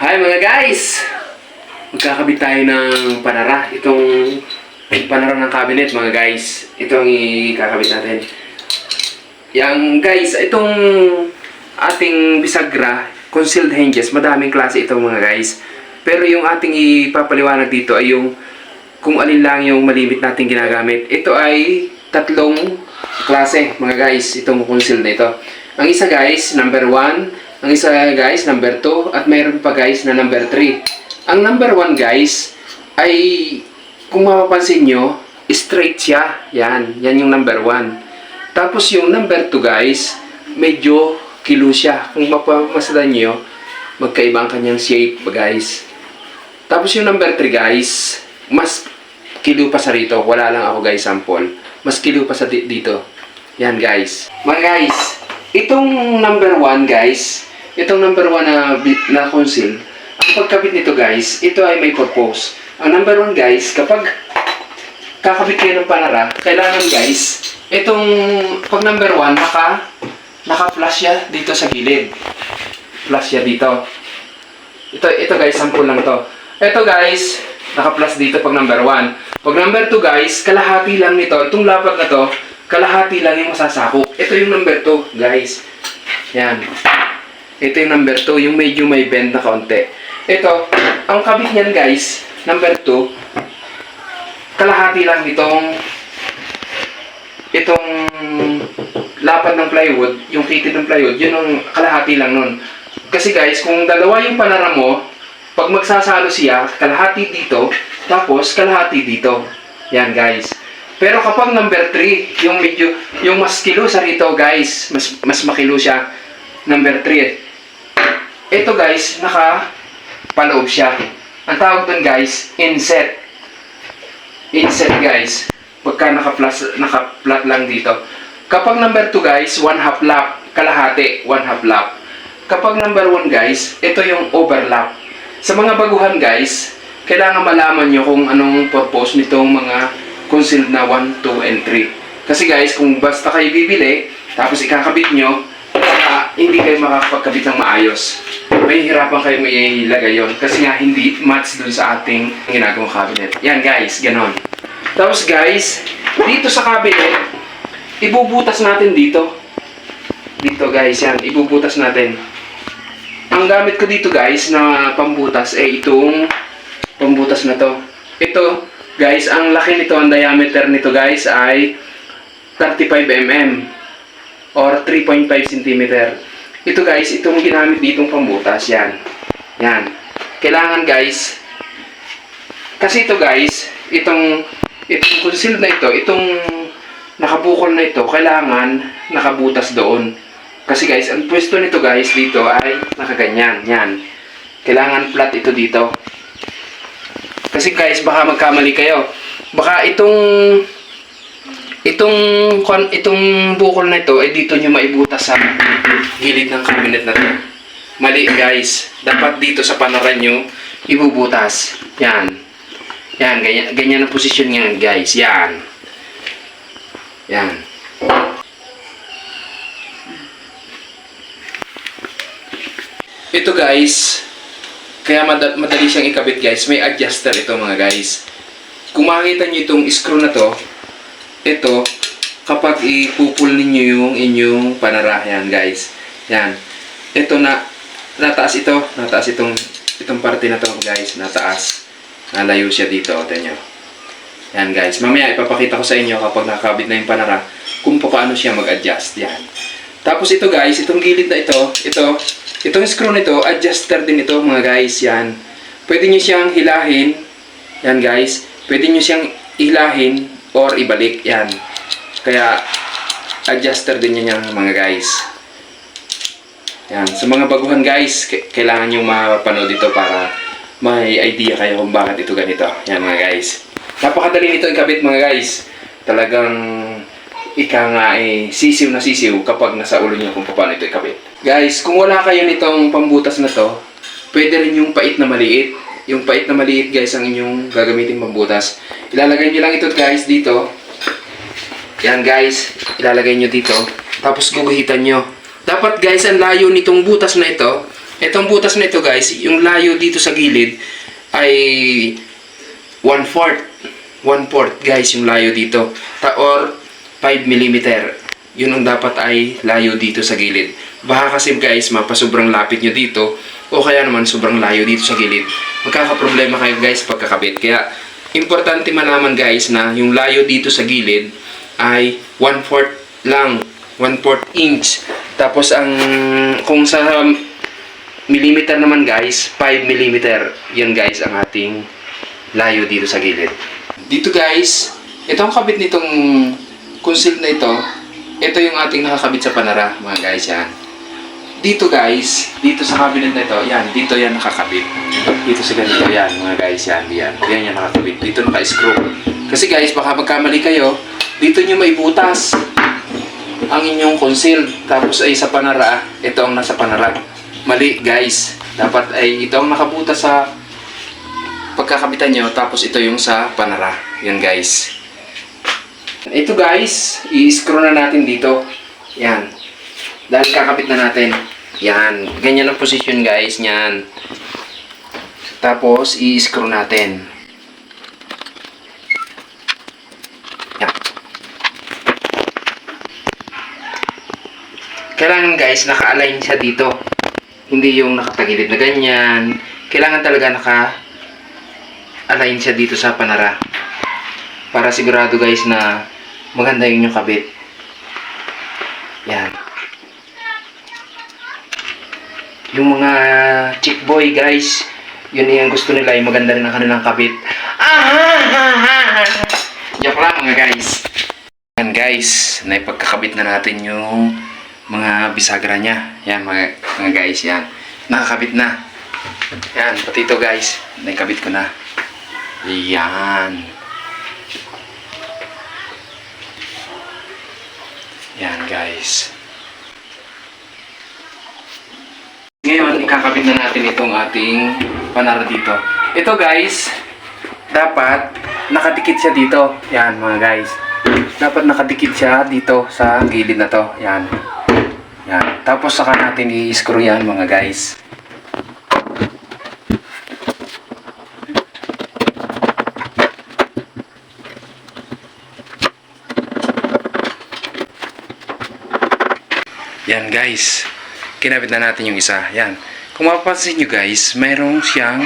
Hi mga guys! Magkakabit tayo ng panara. Itong panara ng cabinet mga guys. Ito ang ikakabit natin. Yang guys, itong ating bisagra, concealed hinges, madaming klase ito mga guys. Pero yung ating ipapaliwanag dito ay yung kung alin lang yung malimit natin ginagamit. Ito ay tatlong klase mga guys, itong concealed na ito. Ang isa guys, number 1. Ang isa guys, number 2. At mayroon pa guys na number 3. Ang number 1 guys, ay kung mapapansin nyo, straight siya. Yan, yan yung number 1. Tapos yung number 2 guys, medyo kilo siya. Kung mapamasdan nyo, magkaiba ang kanyang shape guys. Tapos yung number 3 guys, mas kilo pa sa rito. Wala lang ako guys sample. Mas kilo pa sa di- dito. Yan guys. Mga guys, itong number 1 guys, itong number 1 na, na conceal, ang pagkabit nito guys, ito ay may purpose. Ang number 1 guys, kapag kakabit kayo ng panara, kailangan guys, itong pag number 1, naka, naka-flash siya dito sa gilid. Flash siya dito. Ito, ito guys, sample lang to. Ito guys, naka-plus dito pag number 1. Pag number 2 guys, kalahati lang nito. Itong lapad na to, kalahati lang yung masasakop. Ito yung number 2 guys. Yan. Ito yung number 2, yung medyo may bend na kaunti. Ito, ang kabit niyan guys, number 2, kalahati lang nitong itong lapad ng plywood, yung kitid ng plywood, yun ang kalahati lang nun. Kasi guys, kung dalawa yung panara mo, pag magsasalo siya, kalahati dito, tapos kalahati dito. Yan guys. Pero kapag number 3, yung medyo, yung mas kilo sa rito guys, mas, mas makilo siya. Number 3. Ito guys, naka paloob siya. Ang tawag dun guys, inset. Inset guys. Pagka naka-flat lang dito. Kapag number 2 guys, one half lap. Kalahati, one half lap. Kapag number 1 guys, ito yung overlap. Sa mga baguhan guys, kailangan malaman nyo kung anong purpose nitong mga concealed na 1, 2, and 3. Kasi guys, kung basta kayo bibili, tapos ikakabit nyo, hindi kayo makakapagkabit ng maayos. May hirapan kayo may ilagay yon kasi nga hindi match dun sa ating ginagawang cabinet. Yan guys, ganon. Tapos guys, dito sa cabinet, ibubutas natin dito. Dito guys, yan, ibubutas natin. Ang gamit ko dito guys na pambutas ay itong pambutas na to. Ito guys, ang laki nito, ang diameter nito guys ay 35 mm or 3.5 cm. Ito guys, itong ginamit ditong pambutas, yan. Yan. Kailangan guys, kasi ito guys, itong itong concealed na ito, itong nakabukol na ito, kailangan nakabutas doon. Kasi guys, ang pwesto nito guys dito ay nakaganyan. Yan. Kailangan flat ito dito. Kasi guys, baka magkamali kayo. Baka itong itong itong bukol na ito ay dito nyo maibutas sa gilid ng cabinet na to. Mali guys. Dapat dito sa panaran nyo ibubutas. Yan. Yan, ganyan, ganyan ang posisyon niyan guys. Yan. Yan. Ito guys, kaya mad- madali siyang ikabit guys. May adjuster ito mga guys. Kung makikita nyo itong screw na to, ito, kapag ipupul ninyo yung inyong panarahan guys. Yan. Ito na, nataas ito. Nataas itong, itong parte na to guys. Nataas. Nalayo siya dito. O, nyo. Yan guys. Mamaya ipapakita ko sa inyo kapag nakakabit na yung panara kung paano siya mag-adjust. Yan. Tapos ito guys, itong gilid na ito, ito, itong screw nito, adjuster din ito mga guys, yan. Pwede nyo siyang hilahin, yan guys. Pwede nyo siyang hilahin or ibalik, yan. Kaya, adjuster din yan yan mga guys. Yan, sa mga baguhan guys, kailangan nyo mapanood ito para may idea kayo kung bakit ito ganito. Yan mga guys. Napakadali nito ikabit mga guys. Talagang ika nga eh, sisiw na sisiw kapag nasa ulo niyo kung paano ito ikabit. Guys, kung wala kayo nitong pambutas na to, pwede rin yung pait na maliit. Yung pait na maliit guys ang inyong gagamitin pambutas. Ilalagay nyo lang ito guys dito. Yan guys, ilalagay nyo dito. Tapos guguhitan nyo. Dapat guys, ang layo nitong butas na ito Itong butas na ito guys, yung layo dito sa gilid ay 1/4. 1/4 guys yung layo dito. Ta or 5 mm. Yun ang dapat ay layo dito sa gilid. Baka kasi guys, mapasobrang lapit nyo dito o kaya naman sobrang layo dito sa gilid. Magkakaproblema kayo guys pagkakabit. Kaya importante malaman guys na yung layo dito sa gilid ay 1/4 lang. 1/4 inch. Tapos ang kung sa millimeter naman guys, 5 millimeter. Yan guys ang ating layo dito sa gilid. Dito guys, ito ang kabit nitong conceal na ito. Ito yung ating nakakabit sa panara, mga guys yan. Dito guys, dito sa cabinet na ito, yan, dito yan nakakabit. Dito sa ganito, yan, mga guys, yan, yan. Yan yan nakakabit. Dito naka-screw. Kasi guys, baka magkamali kayo, dito nyo may butas ang inyong conceal. Tapos ay sa panara, ito ang nasa panara. Mali guys. Dapat ay ito ang nakabutas sa pagkakabitan nyo. Tapos ito yung sa panara. Yan guys. Ito guys, i-screw na natin dito. Yan. Dahil kakabit na natin. Yan. Ganyan ang position guys. Yan. Tapos i-screw natin. Yan. Kailangan guys, naka-align siya dito. Hindi yung nakatagilid na ganyan. Kailangan talaga naka-align siya dito sa panara. Para sigurado guys na maganda yung inyong kabit. Yan. Yung mga chick boy guys, yun yung gusto nila, yung maganda rin ang kanilang kabit. Ah, Joke lang mga guys. Yan guys, naipagkakabit na natin yung mga bisagra niya. Yan mga, mga guys, yan. Nakakabit na. Yan, pati ito guys, naikabit ko na. Yan. Yan guys. Ngayon, ikakabit na natin itong ating panara dito. Ito guys, dapat nakadikit siya dito. Yan mga guys. Dapat nakadikit siya dito sa gilid na to. Yan. Yan. Tapos saka natin i-screw yan mga guys. Yan guys. Kinabit na natin yung isa. Yan. Kung mapapansin nyo guys, mayroong siyang,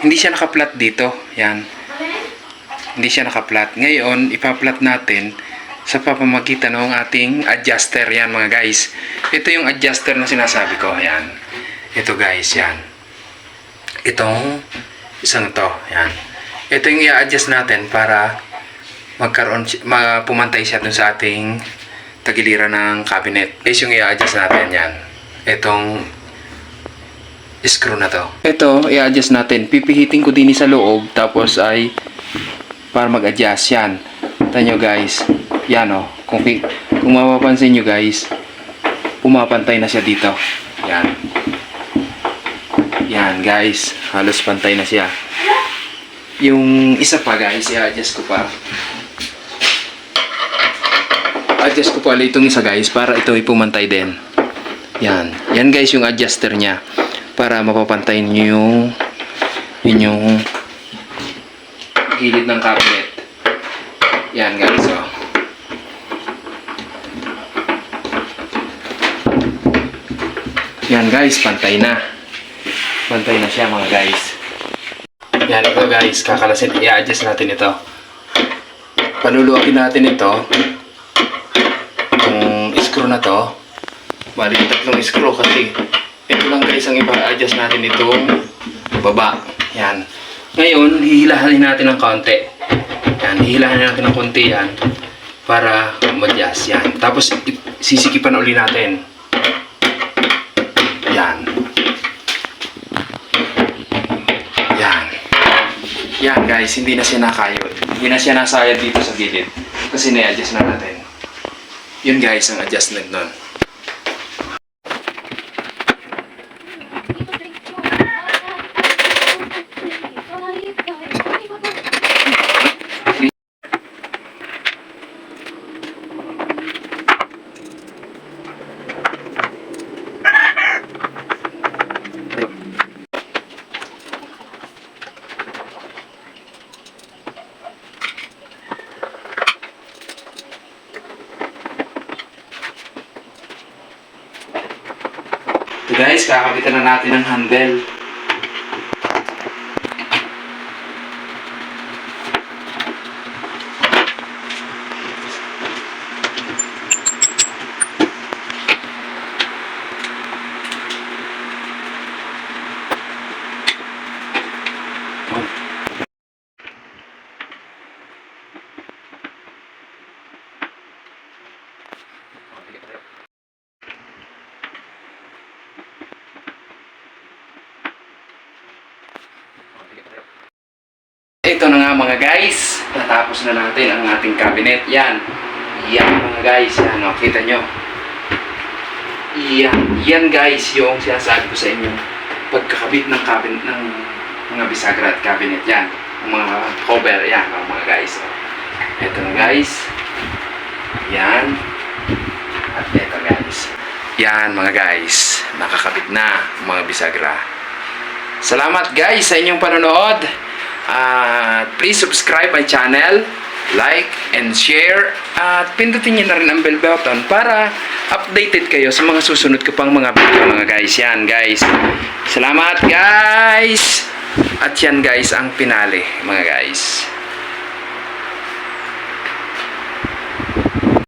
hindi siya nakaplat dito. Yan. Hindi siya nakaplat. Ngayon, ipaplat natin sa papamagitan ng ating adjuster. Yan mga guys. Ito yung adjuster na sinasabi ko. Yan. Ito guys, yan. Itong isang to. Yan. Ito yung i-adjust natin para magkaroon, pumantay siya dun sa ating tagiliran ng cabinet. Is yung i-adjust natin yan. Itong screw na to. Ito, i-adjust natin. Pipihitin ko din sa loob tapos ay para mag-adjust yan. Tanyo guys. Yan o. Kung, pi- kung mapapansin nyo guys, pumapantay na siya dito. Yan. Yan guys. Halos pantay na siya. Yung isa pa guys, i-adjust ko pa. Adjust ko pa ulit itong isa guys para ito ay pumantay din. Yan. Yan guys yung adjuster niya. Para mapapantay niyo yung inyong gilid ng cabinet. Yan guys oh. Yan guys, pantay na. Pantay na siya mga guys. Yan ito guys, kakalasin, i-adjust natin ito. Panuluakin natin ito. Itong screw na to. Bali, tatlong screw kasi ito lang guys ang ipa-adjust natin itong baba. Yan. Ngayon, hihilahanin natin ng konti. Yan, hihilahanin natin ng konti yan para ma-adjust yan. Tapos, sisikipan uli natin. Yan. Yan. Yan guys, hindi na siya nakayod. Hindi na siya nasayad dito sa gilid. Kasi na-adjust na natin. Yun guys, ang adjustment nun. Guys, kakabitan na natin ng handle. Ito na nga mga guys, natapos na natin ang ating cabinet. Yan. Yan mga guys, yan o, kita nyo. Yan. Yan guys yung sinasabi ko sa inyo. Pagkakabit ng cabinet ng mga bisagra at cabinet. Yan. Ang mga cover. Yan o, mga guys. O. Ito na guys. Yan. At ito guys. Yan mga guys. Nakakabit na mga bisagra. Salamat guys sa inyong panonood. At please subscribe my channel, like and share at pindutin niyo na rin ang bell button para updated kayo sa mga susunod ko pang mga video mga guys. Yan guys. Salamat guys. At yan guys ang pinali mga guys.